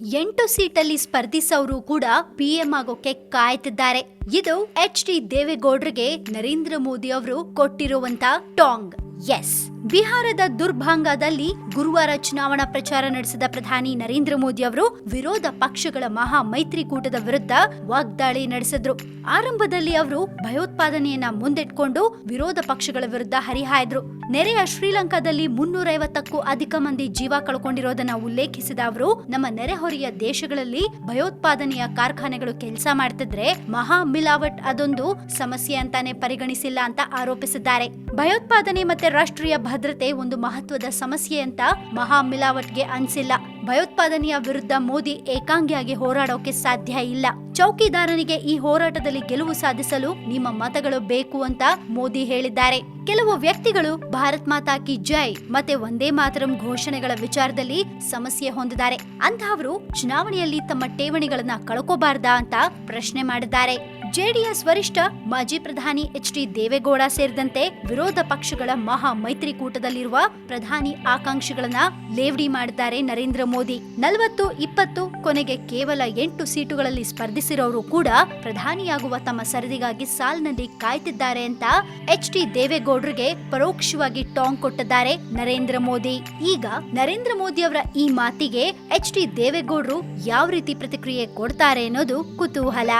ಎಂಟು ಸೀಟಲ್ಲಿ ಸ್ಪರ್ಧಿಸೋರು ಕೂಡ ಪಿಎಂ ಆಗೋಕೆ ಕಾಯ್ತಿದ್ದಾರೆ. ಇದು ಎಚ್ ಡಿ ದೇವೇಗೌಡರಿಗೆ ನರೇಂದ್ರ ಮೋದಿ ಅವರು ಕೊಟ್ಟಿರುವಂತ ಟಾಂಗ್. ಎಸ್ ಬಿಹಾರದ ದುರ್ಭಾಂಗದಲ್ಲಿ ಗುರುವಾರ ಚುನಾವಣಾ ಪ್ರಚಾರ ನಡೆಸಿದ ಪ್ರಧಾನಿ ನರೇಂದ್ರ ಮೋದಿ ಅವರು ವಿರೋಧ ಪಕ್ಷಗಳ ಮಹಾ ಮೈತ್ರಿಕೂಟದ ವಿರುದ್ಧ ವಾಗ್ದಾಳಿ ನಡೆಸಿದ್ರು. ಆರಂಭದಲ್ಲಿ ಅವರು ಭಯೋತ್ಪಾದನೆಯನ್ನ ಮುಂದಿಟ್ಕೊಂಡು ವಿರೋಧ ಪಕ್ಷಗಳ ವಿರುದ್ಧ ಹರಿಹಾಯ್ದ್ರು. ನೆರೆಯ ಶ್ರೀಲಂಕಾದಲ್ಲಿ ಮುನ್ನೂರೈವತ್ತಕ್ಕೂ ಅಧಿಕ ಮಂದಿ ಜೀವ ಕಳ್ಕೊಂಡಿರೋದನ್ನ ಉಲ್ಲೇಖಿಸಿದ ಅವರು, ನಮ್ಮ ನೆರೆಹೊರೆಯ ದೇಶಗಳಲ್ಲಿ ಭಯೋತ್ಪಾದನೆಯ ಕಾರ್ಖಾನೆಗಳು ಕೆಲಸ ಮಾಡ್ತಿದ್ರೆ ಮಹಾ ಮಿಲಾವಟ್ ಅದೊಂದು ಸಮಸ್ಯೆ ಅಂತಾನೆ ಪರಿಗಣಿಸಿಲ್ಲ ಅಂತ ಆರೋಪಿಸಿದ್ದಾರೆ. ಭಯೋತ್ಪಾದನೆ ಮತ್ತೆ ರಾಷ್ಟ್ರೀಯ ಭದ್ರತೆ ಒಂದು ಮಹತ್ವದ ಸಮಸ್ಯೆ ಅಂತ ಮಹಾ ಮಿಲಾವಟ್ಗೆ ಅನ್ಸಿಲ್ಲ. ಭಯೋತ್ಪಾದನೆಯ ವಿರುದ್ಧ ಮೋದಿ ಏಕಾಂಗಿಯಾಗಿ ಹೋರಾಡೋಕೆ ಸಾಧ್ಯ ಇಲ್ಲ. ಚೌಕಿದಾರನಿಗೆ ಈ ಹೋರಾಟದಲ್ಲಿ ಗೆಲುವು ಸಾಧಿಸಲು ನಿಮ್ಮ ಮತಗಳು ಬೇಕು ಅಂತ ಮೋದಿ ಹೇಳಿದ್ದಾರೆ. ಕೆಲವು ವ್ಯಕ್ತಿಗಳು ಭಾರತ್ ಮಾತಾ ಕಿ ಜೈ ಮತ್ತೆ ಒಂದೇ ಮಾತರಂ ಘೋಷಣೆಗಳ ವಿಚಾರದಲ್ಲಿ ಸಮಸ್ಯೆ ಹೊಂದಿದ್ದಾರೆ. ಅಂತಹವರು ಚುನಾವಣೆಯಲ್ಲಿ ತಮ್ಮ ಠೇವಣಿಗಳನ್ನ ಕಳ್ಕೋಬಾರ್ದಾ ಅಂತ ಪ್ರಶ್ನೆ ಮಾಡಿದ್ದಾರೆ. ಜೆಡಿಎಸ್ ವರಿಷ್ಠ ಮಾಜಿ ಪ್ರಧಾನಿ ಎಚ್ ಡಿ ದೇವೇಗೌಡ ಸೇರಿದಂತೆ ವಿರೋಧ ಪಕ್ಷಗಳ ಮಹಾ ಮೈತ್ರಿಕೂಟದಲ್ಲಿರುವ ಪ್ರಧಾನಿ ಆಕಾಂಕ್ಷಿಗಳನ್ನ ಲೇವಡಿ ಮಾಡಿದ್ದಾರೆ ನರೇಂದ್ರ ಮೋದಿ. ನಲವತ್ತು, ಇಪ್ಪತ್ತು, ಕೊನೆಗೆ ಕೇವಲ ಎಂಟು ಸೀಟುಗಳಲ್ಲಿ ಸ್ಪರ್ಧಿಸಿರೋರು ಕೂಡ ಪ್ರಧಾನಿಯಾಗುವ ತಮ್ಮ ಸರದಿಗಾಗಿ ಸಾಲಿನಲ್ಲಿ ಕಾಯ್ತಿದ್ದಾರೆ ಅಂತ ಎಚ್ ಡಿ ದೇವೇಗೌಡರಿಗೆ ಪರೋಕ್ಷವಾಗಿ ಟಾಂಗ್ ಕೊಟ್ಟಿದ್ದಾರೆ ನರೇಂದ್ರ ಮೋದಿ. ಈಗ ನರೇಂದ್ರ ಮೋದಿ ಅವರ ಈ ಮಾತಿಗೆ ಎಚ್ ಡಿ ದೇವೇಗೌಡರು ಯಾವ ರೀತಿ ಪ್ರತಿಕ್ರಿಯೆ ಕೊಡ್ತಾರೆ ಅನ್ನೋದು ಕುತೂಹಲ.